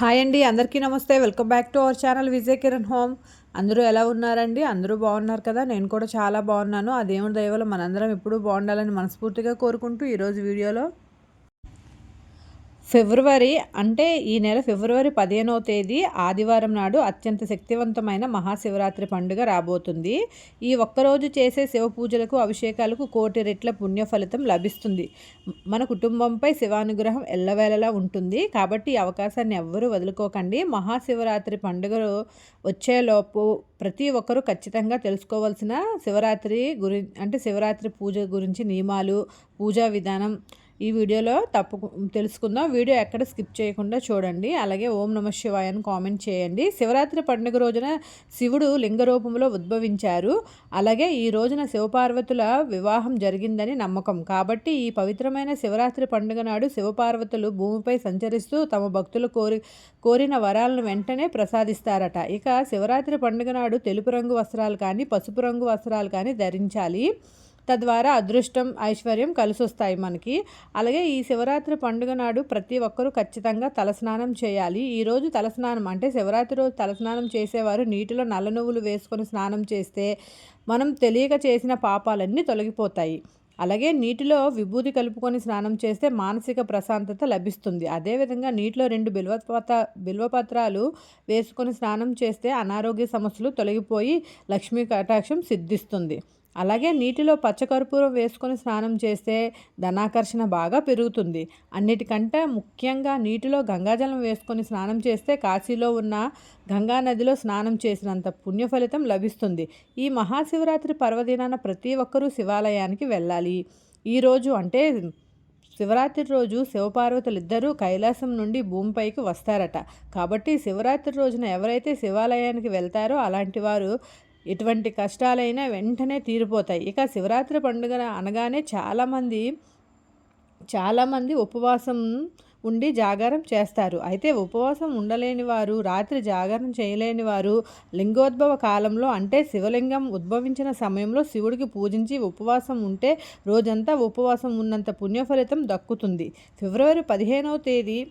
Hi అండి అందరికీ నమస్తే. Welcome back to our channel Vijay Kiran home. అందరూ ఎలా ఉన్నారండి? అందరూ బాగున్నారు కదా? నేను కూడా చాలా బాగున్నాను. ఆ దేవుడి దయవల్ల మనందరం ఎప్పుడూ బాగుండాలని మనస్ఫూర్తిగా కోరుకుంటూ ఈరోజు వీడియోలో ఫిబ్రవరి అంటే ఈ నెల ఫిబ్రవరి పదిహేనవ తేదీ ఆదివారం నాడు అత్యంత శక్తివంతమైన మహాశివరాత్రి పండుగ రాబోతుంది. ఈ ఒక్కరోజు చేసే శివ పూజలకు అభిషేకాలకు కోటి రెట్ల పుణ్య ఫలితం లభిస్తుంది. మన కుటుంబంపై శివానుగ్రహం ఎల్లవేళలా ఉంటుంది. కాబట్టి ఈ అవకాశాన్ని ఎవ్వరూ వదులుకోకండి. మహాశివరాత్రి పండుగ వచ్చేలోపు ప్రతి ఒక్కరూ ఖచ్చితంగా తెలుసుకోవాల్సిన శివరాత్రి గురి అంటే శివరాత్రి పూజ గురించి నియమాలు పూజా విధానం ఈ వీడియోలో తప్పు తెలుసుకుందాం. వీడియో ఎక్కడ స్కిప్ చేయకుండా చూడండి. అలాగే ఓం నమ శివాయ అని కామెంట్ చేయండి. శివరాత్రి పండుగ రోజున శివుడు లింగ రూపంలో ఉద్భవించారు. అలాగే ఈ రోజున శివపార్వతుల వివాహం జరిగిందని నమ్మకం. కాబట్టి ఈ పవిత్రమైన శివరాత్రి పండుగ నాడు శివపార్వతులు భూమిపై సంచరిస్తూ తమ భక్తులు కోరి కోరిన వరాలను వెంటనే ప్రసాదిస్తారట. ఇక శివరాత్రి పండుగ నాడు తెలుపు రంగు వస్త్రాలు కానీ పసుపు రంగు వస్త్రాలు కానీ ధరించాలి. తద్వారా అదృష్టం ఐశ్వర్యం కలిసొస్తాయి మనకి. అలాగే ఈ శివరాత్రి పండుగ నాడు ప్రతి ఒక్కరూ ఖచ్చితంగా తలస్నానం చేయాలి. ఈరోజు తలస్నానం అంటే శివరాత్రి రోజు తలస్నానం చేసేవారు నీటిలో నల్ల నువ్వులు వేసుకొని స్నానం చేస్తే మనం తెలియక చేసిన పాపాలన్నీ తొలగిపోతాయి. అలాగే నీటిలో విభూతి కలుపుకొని స్నానం చేస్తే మానసిక ప్రశాంతత లభిస్తుంది. అదేవిధంగా నీటిలో రెండు బిల్వపత బిల్వపత్రాలు వేసుకొని స్నానం చేస్తే అనారోగ్య సమస్యలు తొలగిపోయి లక్ష్మీ కటాక్షం సిద్ధిస్తుంది. అలాగే నీటిలో పచ్చకర్పూరం వేసుకొని స్నానం చేస్తే ధనాకర్షణ బాగా పెరుగుతుంది. అన్నిటికంటే ముఖ్యంగా నీటిలో గంగాజలం వేసుకొని స్నానం చేస్తే కాశీలో ఉన్న గంగా నదిలో స్నానం చేసినంత పుణ్య ఫలితం లభిస్తుంది. ఈ మహాశివరాత్రి పర్వదినాన ప్రతి ఒక్కరూ శివాలయానికి వెళ్ళాలి. ఈరోజు అంటే శివరాత్రి రోజు శివపార్వతులు ఇద్దరూ కైలాసం నుండి భూమిపైకి వస్తారట. కాబట్టి శివరాత్రి రోజున ఎవరైతే శివాలయానికి వెళ్తారో అలాంటి వారు ఎటువంటి కష్టాలైనా వెంటనే తీరిపోతాయి. ఇక శివరాత్రి పండుగ అనగానే చాలామంది చాలామంది ఉపవాసం ఉండి జాగారం చేస్తారు. అయితే ఉపవాసం ఉండలేని వారు రాత్రి జాగారం చేయలేని వారు లింగోద్భవ కాలంలో అంటే శివలింగం ఉద్భవించిన సమయంలో శివుడికి పూజించి ఉపవాసం ఉంటే రోజంతా ఉపవాసం ఉన్నంత పుణ్యఫలితం దక్కుతుంది. ఫిబ్రవరి పదిహేనవ తేదీ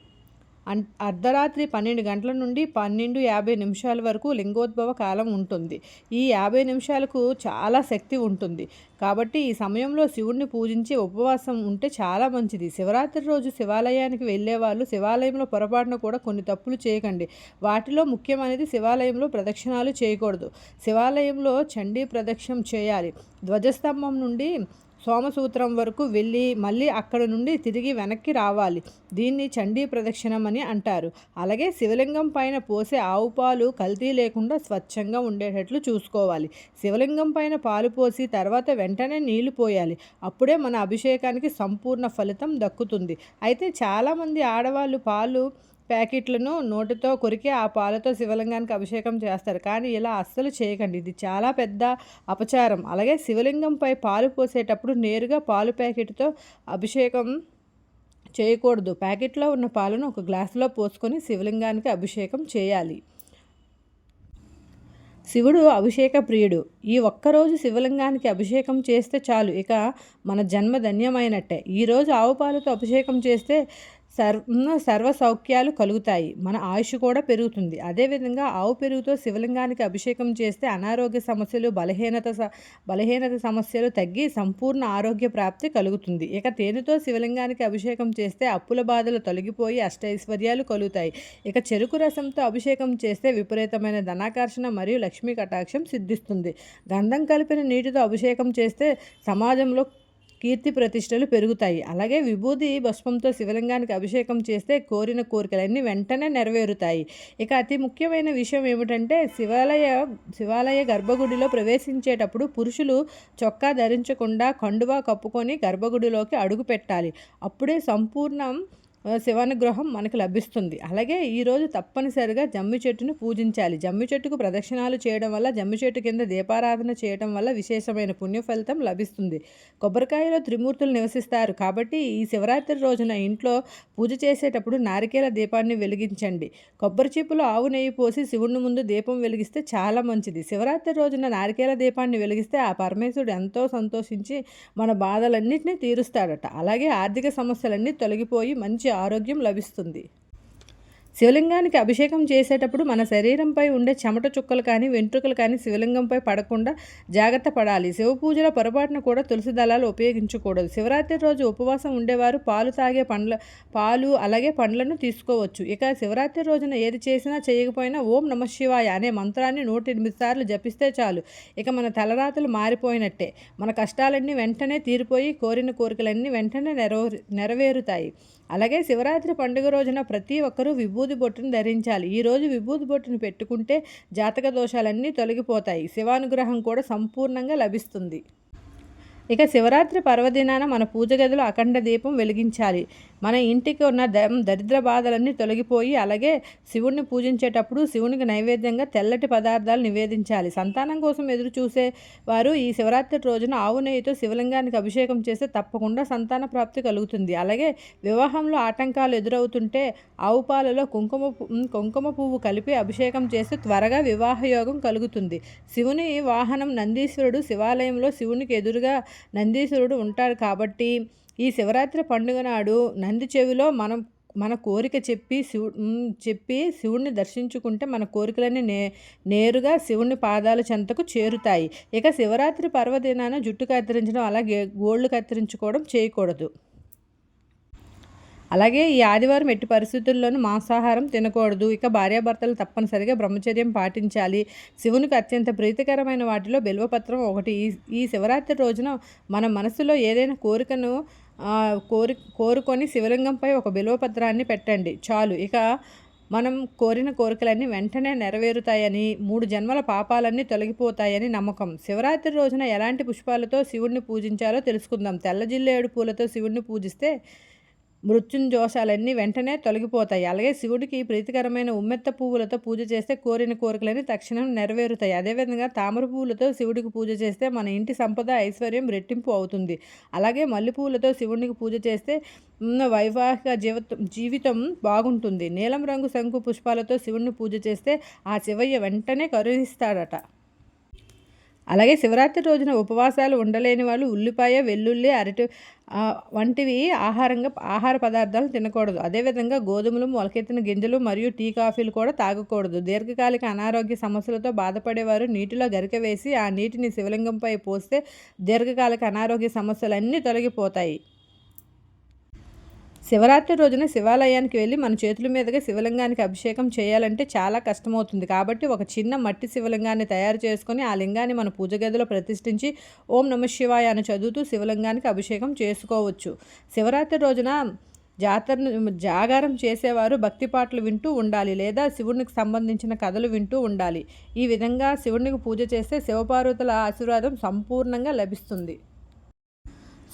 అర్ధరాత్రి పన్నెండు గంటల నుండి పన్నెండు యాభై నిమిషాల వరకు లింగోద్భవ కాలం ఉంటుంది. ఈ యాభై నిమిషాలకు చాలా శక్తి ఉంటుంది. కాబట్టి ఈ సమయంలో శివుడిని పూజించి ఉపవాసం ఉంటే చాలా మంచిది. శివరాత్రి రోజు శివాలయానికి వెళ్ళే వాళ్ళు శివాలయంలో పొరపాటున కూడా కొన్ని తప్పులు చేయకండి. వాటిలో ముఖ్యమైనది శివాలయంలో ప్రదక్షిణాలు చేయకూడదు. శివాలయంలో చండీ ప్రదక్షిణం చేయాలి. ధ్వజస్తంభం నుండి సోమసూత్రం వరకు వెళ్ళి మళ్ళీ అక్కడ నుండి తిరిగి వెనక్కి రావాలి. దీన్ని చండీ ప్రదక్షిణం అని అంటారు. అలాగే శివలింగం పైన పోసే ఆవు పాలు కల్తీ లేకుండా స్వచ్ఛంగా ఉండేటట్లు చూసుకోవాలి. శివలింగం పైన పాలు పోసి తర్వాత వెంటనే నీళ్ళు పోయాలి. అప్పుడే మన అభిషేకానికి సంపూర్ణ ఫలితం దక్కుతుంది. అయితే చాలామంది ఆడవాళ్ళు పాలు ప్యాకెట్లను నోటితో కొరికి ఆ పాలతో శివలింగానికి అభిషేకం చేస్తారు. కానీ ఇలా అస్సలు చేయకండి. ఇది చాలా పెద్ద అపచారం. అలాగే శివలింగంపై పాలు పోసేటప్పుడు నేరుగా పాలు ప్యాకెట్తో అభిషేకం చేయకూడదు. ప్యాకెట్లో ఉన్న పాలను ఒక గ్లాసులో పోసుకొని శివలింగానికి అభిషేకం చేయాలి. శివుడు అభిషేక ప్రియుడు. ఈ ఒక్కరోజు శివలింగానికి అభిషేకం చేస్తే చాలు. ఇక మన జన్మ ధన్యమైనట్టే. ఈరోజు ఆవు పాలతో అభిషేకం చేస్తే సర్వ సర్వ సౌఖ్యాలు కలుగుతాయి. మన ఆయుష్ కూడా పెరుగుతుంది. అదేవిధంగా ఆవు పెరుగుతో శివలింగానికి అభిషేకం చేస్తే అనారోగ్య సమస్యలు బలహీనత బలహీనత సమస్యలు తగ్గి సంపూర్ణ ఆరోగ్య ప్రాప్తి కలుగుతుంది. ఇక తేనెతో శివలింగానికి అభిషేకం చేస్తే అప్పుల బాధలు తొలగిపోయి అష్టైశ్వర్యాలు కలుగుతాయి. ఇక చెరుకు రసంతో అభిషేకం చేస్తే విపరీతమైన ధనాకర్షణ మరియు లక్ష్మీ కటాక్షం సిద్ధిస్తుంది. గంధం కలిపిన నీటితో అభిషేకం చేస్తే సమాజంలో కీర్తి ప్రతిష్టలు పెరుగుతాయి. అలాగే విభూతి భస్మంతో శివలింగానికి అభిషేకం చేస్తే కోరిన కోరికలన్నీ వెంటనే నెరవేరుతాయి. ఇక అతి ముఖ్యమైన విషయం ఏమిటంటే శివాలయ శివాలయ గర్భగుడిలో ప్రవేశించేటప్పుడు పురుషులు చొక్కా ధరించకుండా కండువా కప్పుకొని గర్భగుడిలోకి అడుగు పెట్టాలి. అప్పుడే సంపూర్ణం శివానుగ్రహం మనకు లభిస్తుంది. అలాగే ఈరోజు తప్పనిసరిగా జమ్మి చెట్టును పూజించాలి. జమ్మి చెట్టుకు ప్రదక్షిణాలు చేయడం వల్ల జమ్మి చెట్టు కింద దీపారాధన చేయడం వల్ల విశేషమైన పుణ్య ఫలితం లభిస్తుంది. కొబ్బరికాయలో త్రిమూర్తులు నివసిస్తారు. కాబట్టి ఈ శివరాత్రి రోజున ఇంట్లో పూజ చేసేటప్పుడు నారికేల దీపాన్ని వెలిగించండి. కొబ్బరి చీపులో ఆవు నెయ్యి పోసి శివుని ముందు దీపం వెలిగిస్తే చాలా మంచిది. శివరాత్రి రోజున నారికేల దీపాన్ని వెలిగిస్తే ఆ పరమేశ్వరుడు ఎంతో సంతోషించి మన బాధలన్నింటినీ తీరుస్తాడట. అలాగే ఆర్థిక సమస్యలన్నీ తొలగిపోయి మంచి ఆరోగ్యం లభిస్తుంది. శివలింగానికి అభిషేకం చేసేటప్పుడు మన శరీరంపై ఉండే చెమట చుక్కలు కానీ వెంట్రుకలు కానీ శివలింగంపై పడకుండా జాగ్రత్త పడాలి. శివ పూజలో పొరపాటున కూడా తులసి దళాలు ఉపయోగించకూడదు. శివరాత్రి రోజు ఉపవాసం ఉండేవారు పాలు తాగే పండ్ల పాలు అలాగే పండ్లను తీసుకోవచ్చు. ఇక శివరాత్రి రోజున ఏది చేసినా చేయకపోయినా ఓం నమ శివాయ అనే మంత్రాన్ని నూట ఎనిమిది సార్లు జపిస్తే చాలు. ఇక మన తలరాతలు మారిపోయినట్టే. మన కష్టాలన్నీ వెంటనే తీరిపోయి కోరిన కోరికలన్నీ వెంటనే నెరవేరు నెరవేరుతాయి. అలాగే శివరాత్రి పండుగ రోజున ప్రతి ఒక్కరూ విభూది బొట్టును ధరించాలి. ఈరోజు విభూది బొట్టును పెట్టుకుంటే జాతక దోషాలన్నీ తొలగిపోతాయి. శివానుగ్రహం కూడా సంపూర్ణంగా లభిస్తుంది. ఇక శివరాత్రి పర్వదినాన మన పూజ గదిలో అఖండ దీపం వెలిగించాలి. మన ఇంటికి ఉన్న దరిద్ర బాధలన్నీ తొలగిపోయి అలాగే శివుణ్ణి పూజించేటప్పుడు శివునికి నైవేద్యంగా తెల్లటి పదార్థాలు నివేదించాలి. సంతానం కోసం ఎదురు చూసే వారు ఈ శివరాత్రి రోజున ఆవు నెయ్యితో శివలింగానికి అభిషేకం చేస్తే తప్పకుండా సంతాన ప్రాప్తి కలుగుతుంది. అలాగే వివాహంలో ఆటంకాలు ఎదురవుతుంటే ఆవు పాలలో కుంకుమ కుంకుమ పువ్వు కలిపి అభిషేకం చేస్తే త్వరగా వివాహ యోగం కలుగుతుంది. శివుని వాహనం నందీశ్వరుడు శివాలయంలో శివునికి ఎదురుగా నందీశ్వరుడు ఉంటాడు కాబట్టి ఈ శివరాత్రి పండుగ నాడు నంది చెవిలో మనం మన కోరిక చెప్పి శివు చెప్పి శివుణ్ణి దర్శించుకుంటే మన కోరికలన్నీ నే నేరుగా శివుని పాదాల చెంతకు చేరుతాయి. ఇక శివరాత్రి పర్వదినాన జుట్టు కత్తిరించడం అలాగే గోళ్ళు కత్తిరించుకోవడం చేయకూడదు. అలాగే ఈ ఆదివారం ఎట్టి పరిస్థితుల్లోనూ మాంసాహారం తినకూడదు. ఇక భార్యాభర్తలు తప్పనిసరిగా బ్రహ్మచర్యం పాటించాలి. శివునికి అత్యంత ప్రీతికరమైన వాటిలో బిల్వపత్రం ఒకటి. ఈ శివరాత్రి రోజున మన మనసులో ఏదైనా కోరికను కోరి కోరుకొని శివలింగంపై ఒక బిల్వపత్రాన్ని పెట్టండి. చాలు. ఇక మనం కోరిన కోరికలన్నీ వెంటనే నెరవేరుతాయని మూడు జన్మల పాపాలన్నీ తొలగిపోతాయని నమ్మకం. శివరాత్రి రోజున ఎలాంటి పుష్పాలతో శివుణ్ణి పూజించాలో తెలుసుకుందాం. తెల్ల జిల్లేడు పూలతో శివుణ్ణి పూజిస్తే మృత్యుంజోషాలన్నీ వెంటనే తొలగిపోతాయి. అలాగే శివుడికి ప్రీతికరమైన ఉమ్మెత్త పువ్వులతో పూజ చేస్తే కోరిన కోరికలని తక్షణం నెరవేరుతాయి. అదేవిధంగా తామర పువ్వులతో శివుడికి పూజ చేస్తే మన ఇంటి సంపద ఐశ్వర్యం రెట్టింపు అవుతుంది. అలాగే మల్లె పువ్వులతో శివుడికి పూజ చేస్తే వైవాహిక జీవితం జీవితం బాగుంటుంది. నీలం రంగు శంకు పుష్పాలతో శివుడిని పూజ చేస్తే ఆ శివయ్య వెంటనే కరుణిస్తాడట. అలాగే శివరాత్రి రోజున ఉపవాసాలు ఉండలేని వాళ్ళు ఉల్లిపాయ వెల్లుల్లి అరటి వంటివి ఆహారంగా ఆహార పదార్థాలు తినకూడదు. అదేవిధంగా గోధుమలు మొలకెత్తిన గింజలు మరియు టీ కాఫీలు కూడా తాగకూడదు. దీర్ఘకాలిక అనారోగ్య సమస్యలతో బాధపడేవారు నీటిలో గరిక వేసి ఆ నీటిని శివలింగంపై పోస్తే దీర్ఘకాలిక అనారోగ్య సమస్యలన్నీ తొలగిపోతాయి. శివరాత్రి రోజున శివాలయానికి వెళ్ళి మన చేతుల మీదుగా శివలింగానికి అభిషేకం చేయాలంటే చాలా కష్టమవుతుంది. కాబట్టి ఒక చిన్న మట్టి శివలింగాన్ని తయారు చేసుకొని ఆ లింగాన్ని మన పూజ గదిలో ప్రతిష్ఠించి ఓం నమ శివాయ అని చదువుతూ శివలింగానికి అభిషేకం చేసుకోవచ్చు. శివరాత్రి రోజున జాతరను జాగారం చేసేవారు భక్తి పాటలు వింటూ ఉండాలి లేదా శివునికి సంబంధించిన కథలు వింటూ ఉండాలి. ఈ విధంగా శివునికి పూజ చేస్తే శివపార్వతుల ఆశీర్వాదం సంపూర్ణంగా లభిస్తుంది.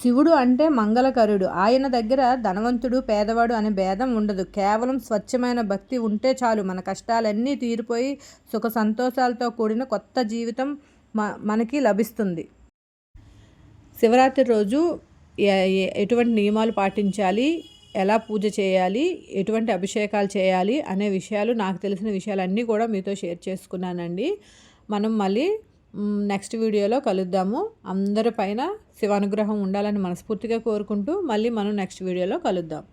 శివుడు అంటే మంగళకరుడు. ఆయన దగ్గర ధనవంతుడు పేదవాడు అనే భేదం ఉండదు. కేవలం స్వచ్ఛమైన భక్తి ఉంటే చాలు. మన కష్టాలన్నీ తీరిపోయి సుఖ సంతోషాలతో కూడిన కొత్త జీవితం మనకి లభిస్తుంది. శివరాత్రి రోజు ఎటువంటి నియమాలు పాటించాలి? ఎలా పూజ చేయాలి? ఎటువంటి అభిషేకాలు చేయాలి? అనే విషయాలు నాకు తెలిసిన విషయాలన్నీ కూడా మీతో షేర్ చేసుకున్నానండి. మనం మళ్ళీ నెక్స్ట్ వీడియోలో కలుద్దాము. అందరి పైన శివానుగ్రహం ఉండాలని మనస్ఫూర్తిగా కోరుకుంటూ మళ్ళీ మనం నెక్స్ట్ వీడియోలో కలుద్దాం.